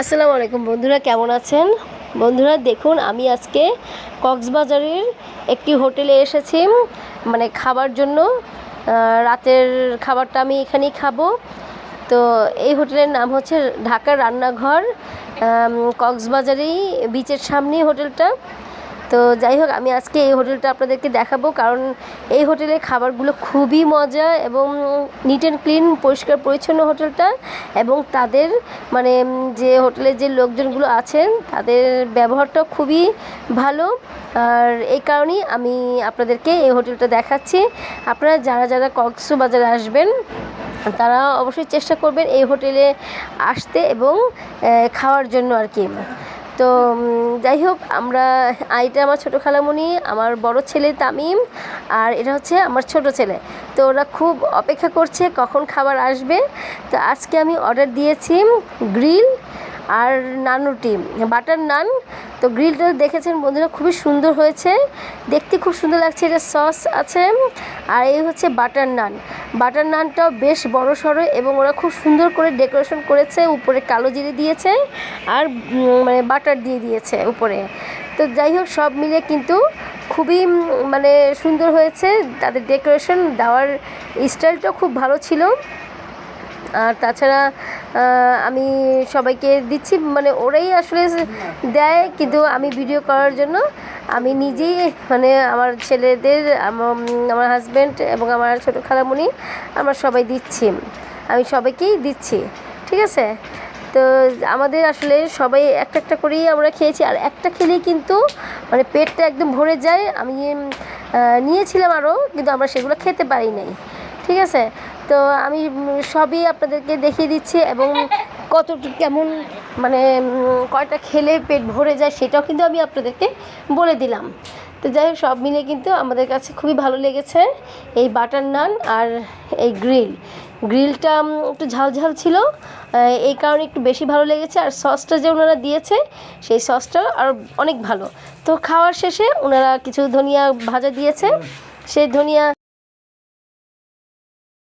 আসসালামু আলাইকুম বন্ধুরা, কেমন আছেন? বন্ধুরা, দেখুন, আমি আজকে কক্সবাজারের একটি হোটেলে এসেছি মানে খাবার জন্য। রাতের খাবারটা আমি এখানেই খাব। তো এই হোটেলের নাম হচ্ছে ঢাকার রান্নাঘর কক্সবাজারেই বিচের সামনেই হোটেলটা। তো যাই হোক, আমি আজকে এই হোটেলটা আপনাদেরকে দেখাবো, কারণ এই হোটেলের খাবারগুলো খুবই মজা এবং নিট অ্যান্ড ক্লিন পরিষ্কার পরিচ্ছন্ন হোটেলটা এবং তাদের মানে যে হোটেলের যে লোকজনগুলো আছেন, তাদের ব্যবহারটা খুবই ভালো। আর এই কারণেই আমি আপনাদেরকে এই হোটেলটা দেখাচ্ছি। আপনারা যারা যারা কক্সবাজারে আসবেন, তারা অবশ্যই চেষ্টা করবেন এই হোটেলে আসতে এবং খাওয়ার জন্য আর কি। তো যাই হোক, আমরা, আইটা আমার ছোটো খালামুনি, আমার বড় ছেলে তামিম, আর এটা হচ্ছে আমার ছোট ছেলে। তো ওরা খুব অপেক্ষা করছে কখন খাবার আসবে। তো আজকে আমি অর্ডার দিয়েছি গ্রিল আর নানুটি বাটার নান তো গ্রিলটা দেখেছেন বন্ধুরা, খুবই সুন্দর হয়েছে। দেখতে খুব সুন্দর লাগছে, এটা সস আছে। আর এই হচ্ছে বাটার নান। বাটার নানটাও বেশ বড় সড়ো এবং ওরা খুব সুন্দর করে ডেকোরেশন করেছে, উপরে কালো জিরে দিয়েছে আর মানে বাটার দিয়ে দিয়েছে উপরে। তো যাই হোক, সব মিলে কিন্তু খুবই মানে সুন্দর হয়েছে। তাদের ডেকোরেশন দেওয়ার স্টাইলটাও খুব ভালো ছিল। আর তাছাড়া আমি সবাইকে দিচ্ছি। মানে ওরাই আসলে দেয়, কিন্তু আমি ভিডিও করার জন্য আমি নিজেই মানে আমার ছেলেদের, আমার হাজব্যান্ড এবং আমার ছোটো খালামণি আমরা সবাই দিচ্ছি। আমি সবাইকেই দিচ্ছি, ঠিক আছে? তো আমাদের আসলে সবাই একটা একটা করেই আমরা খেয়েছি। আর একটা খেলেই কিন্তু মানে পেটটা একদম ভরে যায়। আমি নিয়েছিলাম আরও, কিন্তু আমরা সেগুলো খেতে পারি নাই, ঠিক আছে? তো আমি সবই আপনাদেরকে দেখিয়ে দিচ্ছি এবং কত কেমন মানে কয়টা খেলে পেট ভরে যায় সেটাও কিন্তু আমি আপনাদেরকে বলে দিলাম। তো যাই হোক, সব মিলে কিন্তু আমাদের কাছে খুবই ভালো লেগেছে এই বাটার নান আর এই গ্রিল। গ্রিলটা একটু ঝাল ঝাল ছিল এই কারণে একটু বেশি ভালো লেগেছে আর সসটা যে ওনারা দিয়েছে, সেই সসটা আর অনেক ভালো। তো খাওয়ার শেষে ওনারা কিছু ধনিয়া ভাজা দিয়েছে, সেই ধনিয়া